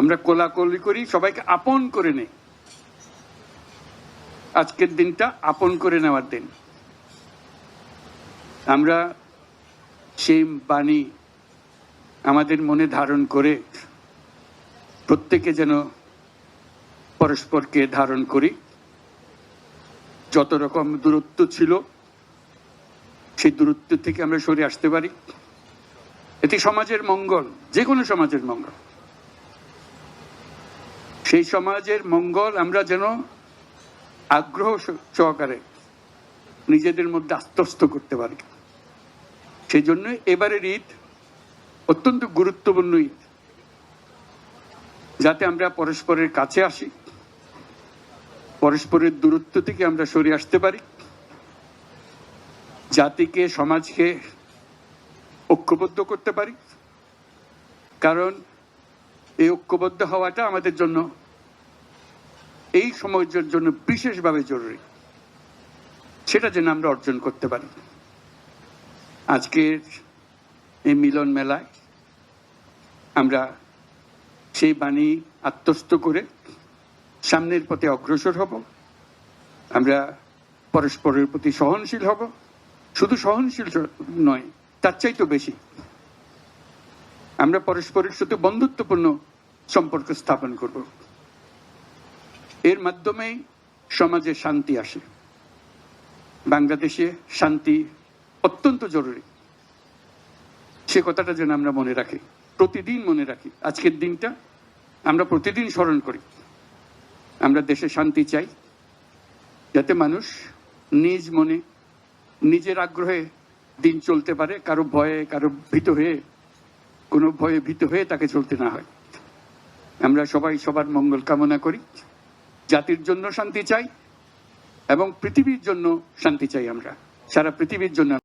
আমরা কোলাকলি করি, সবাইকে আপন করে নেই। আজকের দিনটা আপন করে নেওয়ার দিন। আমরা সেই বাণী আমাদের মনে ধারণ করে, প্রত্যেকে যেন পরস্পরকে ধারণ করি। যত রকম দূরত্ব ছিল, সেই দূরত্ব থেকে আমরা সরে আসতে পারি। এটি সমাজের মঙ্গল যে কোনো সমাজের মঙ্গল। সেই সমাজের মঙ্গল আমরা যেন আগ্রহ সহকারে নিজেদের মধ্যে আত্মস্থ করতে পারি। সেই জন্য এবারের ঈদ অত্যন্ত গুরুত্বপূর্ণ ঈদ। যাতে আমরা পরস্পরের কাছে আসি, পরস্পরের দূরত্ব থেকে আমরা সরে আসতে পারি, জাতিকে, সমাজকে ঐক্যবদ্ধ করতে পারি। কারণ এই ঐক্যবদ্ধ হওয়াটা আমাদের জন্য এই সময়ের জন্য বিশেষভাবে জরুরি। সেটা যেন আমরা অর্জন করতে পারি। আজকের এই মিলন মেলায় আমরা সেই বাণী আত্মস্থ করে সামনের পথে অগ্রসর হব। আমরা পরস্পরের প্রতি সহনশীল হব। শুধু সহনশীল নয়, তার চাইতেও বেশি। আমরা পরস্পরের সাথে বন্ধুত্বপূর্ণ সম্পর্ক স্থাপন করব। এর মাধ্যমেই সমাজে শান্তি আসে। বাংলাদেশে শান্তি অত্যন্ত জরুরি। সে কথাটা যেন আমরা মনে রাখি, প্রতিদিন মনে রাখি। আজকের দিনটা আমরা প্রতিদিন স্মরণ করি। আমরা দেশে শান্তি চাই, যাতে মানুষ নিজ মনে, নিজের আগ্রহে দিন চলতে পারে, কারও ভয়ে, কারও ভীত হয়ে কোনো ভয়ে ভীত হয়ে তাকে চলতে না হয়। আমরা সবাই সবার মঙ্গল কামনা করি। জাতির জন্য শান্তি চাই এবং পৃথিবীর জন্য শান্তি চাই আমরা। সারা পৃথিবীর জন্য